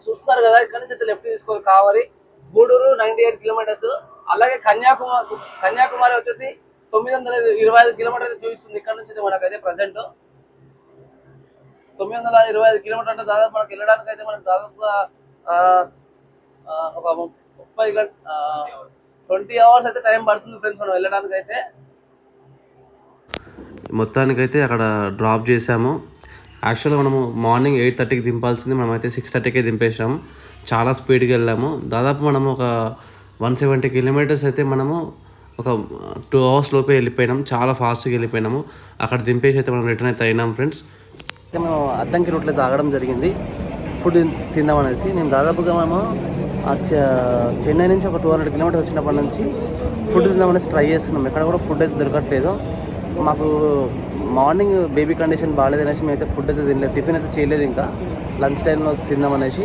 Friends చూస్తున్నారు కదా ఇక్కడ నుంచి అయితే లెఫ్ట్ తీసుకోవాలి కావాలి గూడూరు నైన్టీ ఎయిట్ కిలోమీటర్స్ అలాగే కన్యాకుమారి కన్యాకుమారి వచ్చేసి తొమ్మిది వందల ఇరవై ఐదు కిలోమీటర్ అయితే చూపిస్తుంది. ఇక్కడ నుంచి అయితే మనకైతే ప్రజెంట్ తొమ్మిది వందల ఇరవై ఐదు కిలోమీటర్ అంటే దాదాపు మనకి వెళ్ళడానికి అయితే మనకు దాదాపుగా ఒక ముప్పై గంట ట్వంటీ అవర్స్ అయితే టైం పడుతుంది ఫ్రెండ్స్ మనం వెళ్ళడానికి అయితే మొత్తానికైతే అక్కడ డ్రాప్ చేసాము. యాక్చువల్గా మనము మార్నింగ్ ఎయిట్ థర్టీకి దింపాల్సింది మనమైతే సిక్స్ థర్టీకే దింపేసాము చాలా స్పీడ్గా వెళ్ళాము. దాదాపు మనము ఒక వన్ సెవెంటీ కిలోమీటర్స్ అయితే మనము ఒక టూ అవర్స్ లోపే వెళ్ళిపోయినాం చాలా ఫాస్ట్గా వెళ్ళిపోయినాము. అక్కడ దింపేసి అయితే మనం రిటర్న్ అయితే అయినాం ఫ్రెండ్స్ మేము అద్దంకి రూట్లో తాగడం జరిగింది. ఫుడ్ తిందాం అనేసి. మేము దాదాపుగా మేము ఆ చె- చెన్నై నుంచి ఒక టూ హండ్రెడ్ కిలోమీటర్ వచ్చినప్పటి నుంచి ఫుడ్ తిందామనేసి ట్రై చేస్తున్నాం ఎక్కడ కూడా ఫుడ్ అయితే దొరకట్లేదు. మాకు మార్నింగ్ బేబీ కండిషన్ బాగాలేదు అనేసి మేమైతే ఫుడ్ అయితే తినలేదు. టిఫిన్ అయితే చేయలేదు ఇంకా. లంచ్ టైంలో తిందామనేసి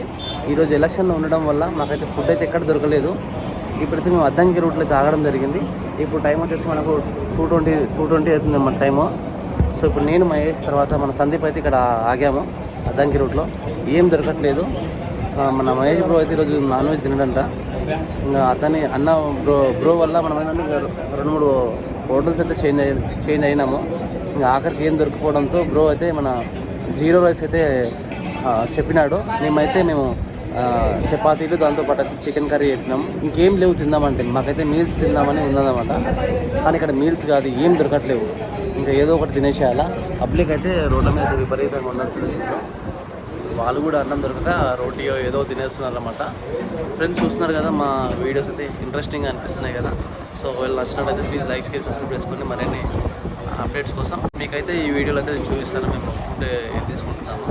ఈరోజు ఎలక్షన్లో ఉండడం వల్ల మాకైతే ఫుడ్ అయితే ఎక్కడ దొరకలేదు. ఇప్పుడైతే మేము అద్దంకి రూట్లో తాగడం జరిగింది. ఇప్పుడు టైం వచ్చేసి మనకు టూ ట్వంటీ టూ ట్వంటీ అవుతుంది మన టైము సో ఇప్పుడు నేను మహేష్ తర్వాత మన సందీప్ అయితే ఇక్కడ ఆగాము అద్దంకి రూట్లో ఏం దొరకట్లేదు. మన మహేష్ బ్రో అయితే ఈరోజు నాన్ వెజ్ తినడంట. ఇంకా అతని అన్న బ్రో బ్రో వల్ల మనం ఏంటంటే రెండు మూడు హోటల్స్ అయితే చేంజ్ అయ్యి చేంజ్ అయినాము. ఇంకా ఆఖరికి ఏం దొరికిపోవడంతో బ్రో అయితే మన జీరో రైస్ అయితే చెప్పినాడు. మేమైతే మేము చపాతీలు దాంతోపాటు అయితే చికెన్ కర్రీ చెప్పినాం ఇంకేం లేవు తిందామంటే మాకైతే మీల్స్ తిందామని ఉందన్నమాట. కానీ ఇక్కడ మీల్స్ కాదు ఏం దొరకట్లేవు. ఇంకా ఏదో ఒకటి తినేసేయాలా. పబ్లిక్ అయితే రోడ్ల మీద విపరీతంగా ఉన్నట్టు వాళ్ళు కూడా అన్నం దొరకక రోటీయో ఏదో తినేస్తున్నారు అనమాట ఫ్రెండ్స్ చూస్తున్నారు కదా మా వీడియోస్ అయితే ఇంట్రెస్టింగ్గా అనిపిస్తున్నాయి కదా. సో వాళ్ళు నచ్చినట్లయితే ప్లీజ్ లైక్ చేసి సబ్స్క్రైబ్ చేసుకోండి మరిన్ని అప్డేట్స్ కోసం మీకైతే ఈ వీడియోలో అయితే నేను చూపిస్తాను. మేము ఫుడ్ తీసుకుంటున్నాము.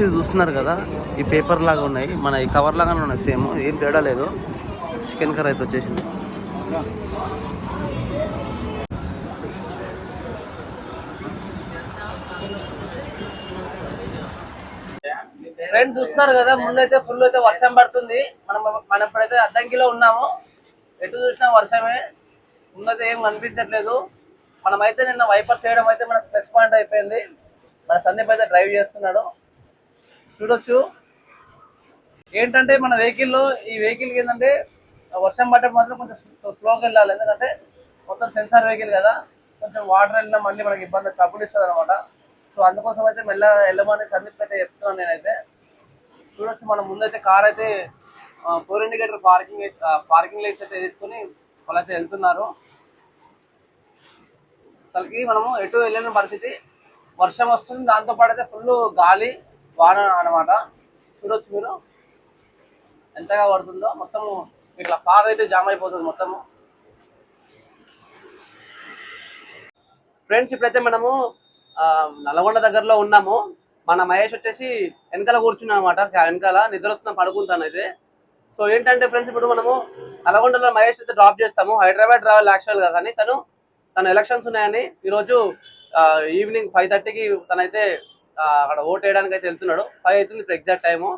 ఇది చూస్తున్నారు కదా ఈ పేపర్ లాగా ఉన్నాయి. మన ఈ కవర్ లాగానే ఉన్నాయి సేమ్ ఏం తేడా లేదు. చికెన్ కర్రీ అయితే వచ్చేసింది. ఫ్రెండ్స్ చూస్తున్నారు కదా ముందైతే ఫుల్ అయితే వర్షం పడుతుంది. మనం మనం ఇప్పుడైతే అద్దంకిలో ఉన్నాము. ఎటు చూసినా వర్షమే. ఉన్నది ఏం కనిపించట్లేదు. మనమైతే నిన్న వైపర్ చేయడం అయితే మనకు ప్లస్ పాయింట్ అయిపోయింది. మన సందీప్ అయితే డ్రైవ్ చేస్తున్నాడు. చూడొచ్చు. ఏంటంటే మన వెహికల్లో ఈ వెహికల్కి ఏంటంటే వర్షం పట్టే మాత్రం కొంచెం స్లోగా వెళ్ళాలి. ఎందుకంటే మొత్తం సెన్సార్ వెహికల్ కదా. కొంచెం వాటర్ వెళ్ళినా మళ్ళీ మనకి ఇబ్బంది ట్రబుల్ ఇస్తుంది అనమాట సో అందుకోసం అయితే మెల్ల వెళ్ళమని సందీప్ అయితే చెప్తున్నాను నేనైతే. చూడొచ్చు మనం ముందైతే కార్ అయితే four indicator parking parking lights అయితే తీసుకొని వాళ్ళైతే వెళ్తున్నారు. అసలుకి మనము ఎటు వెళ్ళిన పరిస్థితి. వర్షం వస్తుంది దాంతో పాటు అయితే ఫుల్ గాలి వాన అనమాట చూడొచ్చు మీరు. ఎంతగా పడుతుందో మొత్తము ఇట్లా పాగ అయితే జామ్ అయిపోతుంది మొత్తము. ఫ్రెండ్స్ ఇప్పుడైతే మనము నల్గొండ దగ్గరలో ఉన్నాము. మన మహేష్ వచ్చేసి వెనకాల కూర్చున్నాం అనమాట వెనకాల నిద్ర వస్తున్నా పడుకుంటాను అయితే. సో ఏంటంటే ఫ్రెండ్స్ ఇప్పుడు మనము నల్గొండలో మహేష్ అయితే డ్రాప్ చేస్తాము. హైదరాబాద్ రావాలి యాక్చువల్గా కానీ తను తన ఎలక్షన్స్ ఉన్నాయని ఈరోజు ఈవినింగ్ ఫైవ్ థర్టీకి తనైతే అక్కడ ఓట్ వేయడానికి అయితే వెళ్తున్నాడు. ఫైవ్ అవుతుంది ఇప్పుడు ఎగ్జాక్ట్ టైము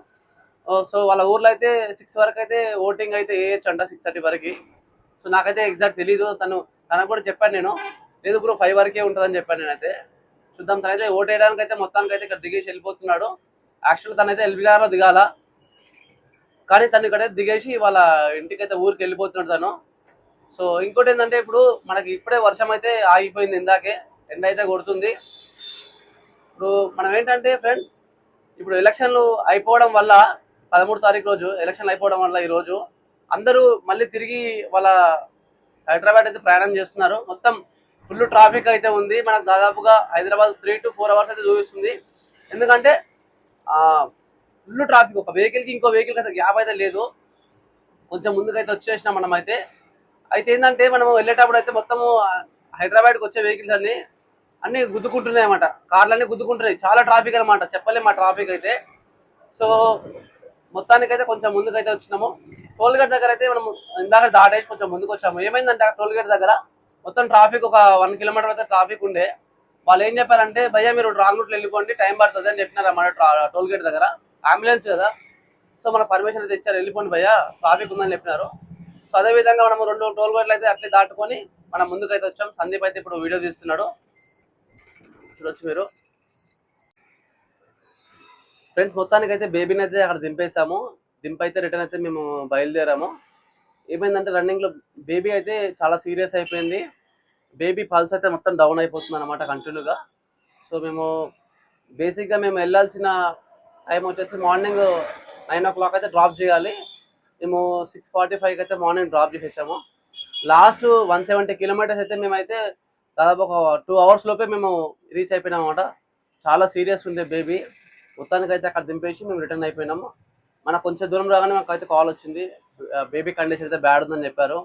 సో వాళ్ళ ఊర్లో అయితే సిక్స్ వరకు అయితే ఓటింగ్ అయితే వేయచ్చు అంట సిక్స్ థర్టీ వరకు. సో నాకైతే ఎగ్జాక్ట్ తెలీదు. తను తనకు కూడా చెప్పాను నేను. లేదు ఇప్పుడు ఫైవ్ వరకే ఉంటుందని చెప్పాను నేనైతే. చూద్దాం తనైతే ఓట్ వేయడానికి అయితే మొత్తానికి అయితే ఇక్కడ దిగేసి వెళ్ళిపోతున్నాడు. యాక్చువల్గా తనైతే ఎల్బీఆర్లో దిగాల? కానీ తను ఇక్కడ దిగేసి వాళ్ళ ఇంటికైతే ఊరికి వెళ్ళిపోతున్నాడు తను. సో ఇంకోటి ఏంటంటే ఇప్పుడు మనకి ఇప్పుడే వర్షం అయితే ఆగిపోయింది ఇందాకే ఎండ అయితే కొడుతుంది. ఇప్పుడు మనం ఏంటంటే ఫ్రెండ్స్ ఇప్పుడు ఎలక్షన్లు అయిపోవడం వల్ల పదమూడు తారీఖు రోజు ఎలక్షన్లు అయిపోవడం వల్ల ఈరోజు అందరూ మళ్ళీ తిరిగి వాళ్ళ హైదరాబాద్ అయితే ప్రయాణం చేస్తున్నారు. మొత్తం ఫుల్ ట్రాఫిక్ అయితే ఉంది. మనకు దాదాపుగా Hyderabad three to four hours అయితే చూపిస్తుంది. ఎందుకంటే ఫుల్ ట్రాఫిక్. ఒక వెహికల్కి ఇంకో వెహికల్కి అయితే గ్యాప్ అయితే లేదు. కొంచెం ముందుకైతే వచ్చేసినాం మనం అయితే అయితే ఏంటంటే మనం వెళ్ళేటప్పుడు అయితే మొత్తము హైదరాబాద్కి వచ్చే వెహికల్స్ అన్ని అన్ని గుద్దుకుంటున్నాయి అన్నమాట. కార్లన్నీ గుద్దుకుంటున్నాయి. చాలా ట్రాఫిక్ అనమాట చెప్పలేము ఆ ట్రాఫిక్ అయితే. సో మొత్తానికైతే కొంచెం ముందుకైతే వచ్చినాము. టోల్ గేట్ దగ్గర అయితే మనం ఇందాక దాటేసి కొంచెం ముందుకు వచ్చాము ఏమైందంటే టోల్గేట్ టోల్ గేట్ దగ్గర మొత్తం ట్రాఫిక్ ఒక వన్ కిలోమీటర్ అయితే ట్రాఫిక్ ఉండే. వాళ్ళు ఏం చెప్పారంటే భయ్య మీరు రాంగ్ రూట్లో వెళ్ళిపోండి. టైం పడుతుంది అని చెప్పినారు అన్నమాట టోల్ గేట్ దగ్గర. అంబులెన్స్ కదా. సో మన పర్మిషన్ అయితే ఇచ్చారు వెళ్ళిపోండి భయ్యా. ట్రాఫిక్ ఉందని చెప్పినారు. సో అదే విధంగా మనం రెండు టోల్ గేట్లు అయితే అట్లే దాటుకొని మనం ముందుకైతే వచ్చాం. సందీప్ అయితే ఇప్పుడు వీడియో తీస్తున్నాడు. చూడొచ్చు మీరు. ఫ్రెండ్స్ మొత్తానికి అయితే బేబీని అయితే అక్కడ దింపేసాము దింపైతే రిటర్న్ అయితే మేము బయలుదేరాము. ఏమైందంటే రన్నింగ్లో బేబీ అయితే చాలా సీరియస్ అయిపోయింది. బేబీ పల్స్ అయితే మొత్తం డౌన్ అయిపోతుంది అనమాట కంటిన్యూగా సో మేము బేసిక్గా మేము వెళ్ళాల్సిన టైం వచ్చేసి మార్నింగ్ నైన్ ఓ క్లాక్ అయితే డ్రాప్ చేయాలి. మేము సిక్స్ ఫార్టీ ఫైవ్కి అయితే మార్నింగ్ డ్రాప్ చేసేసాము. లాస్ట్ వన్ సెవెంటీ కిలోమీటర్స్ అయితే మేమైతే దాదాపు ఒక టూ అవర్స్ లోపే మేము రీచ్ అయిపోయినాం అనమాట చాలా సీరియస్ ఉండే బేబీ. మొత్తానికి అయితే అక్కడ దింపేసి మేము రిటర్న్ అయిపోయినాము. మనకు కొంచెం దూరం రాగానే మాకు అయితే కాల్ వచ్చింది. బేబీ కండిషన్ అయితే బ్యాడ్ ఉందని చెప్పారు.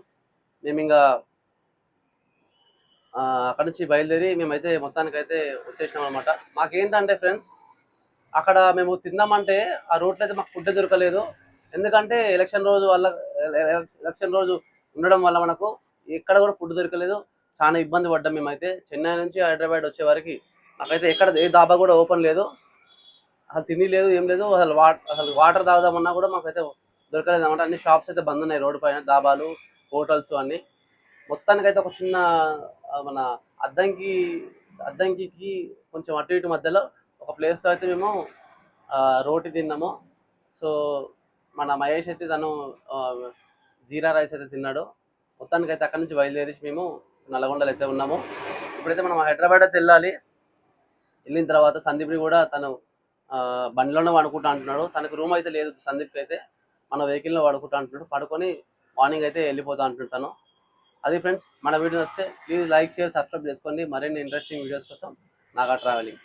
మేము ఇంకా అక్కడ నుంచి బయలుదేరి మేమైతే మొత్తానికి అయితే వచ్చేసినాం అనమాట మాకేంటంటే ఫ్రెండ్స్ అక్కడ మేము తిందామంటే ఆ రోడ్లో అయితే మాకు ఫుడ్ దొరకలేదు. ఎందుకంటే ఎలక్షన్ రోజు వల్ల ఎలక్షన్ రోజు ఉండడం వల్ల మనకు ఎక్కడ కూడా ఫుడ్ దొరకలేదు. చాలా ఇబ్బంది పడ్డాం మేమైతే. చెన్నై నుంచి హైదరాబాద్ వచ్చే వరకు నాకైతే ఎక్కడ ఏ దాబా కూడా ఓపెన్ లేదు. అసలు తిని లేదు ఏం లేదు. అసలు వాటర్ అసలు వాటర్ తాగుదామన్నా కూడా మాకైతే దొరకలేదు అనమాట అన్ని షాప్స్ అయితే బంద్ ఉన్నాయి రోడ్డు పైన దాబాలు హోటల్స్ అన్నీ. మొత్తానికైతే ఒక చిన్న మన అద్దంకి అద్దంకి కొంచెం అటు ఇటు మధ్యలో ఒక ప్లేస్లో అయితే మేము రోటి తిన్నాము. సో మన మహేష్ అయితే తను ఆ, జీరా రైస్ అయితే తిన్నాడు. మొత్తానికి అయితే అక్కడి నుంచి బయలుదేరేసి మేము నల్గొండలో అయితే ఉన్నాము. ఇప్పుడైతే మనం హైదరాబాద్ అయితే వెళ్ళాలి. వెళ్ళిన తర్వాత సందీప్ని కూడా తను బండిలోనే పడుకుంటా అంటున్నాడు. తనకు రూమ్ అయితే లేదు సందీప్కి అయితే. మన వెహికల్లో పడుకుంటా అంటున్నాడు. పడుకొని మార్నింగ్ అయితే వెళ్ళిపోతా అంటుంటాను అది ఫ్రెండ్స్ మన వీడియో వస్తే ప్లీజ్ లైక్ షేర్ సబ్స్క్రైబ్ చేసుకోండి. మరిన్ని ఇంట్రెస్టింగ్ వీడియోస్ కోసం నాగా ట్రావెలింగ్.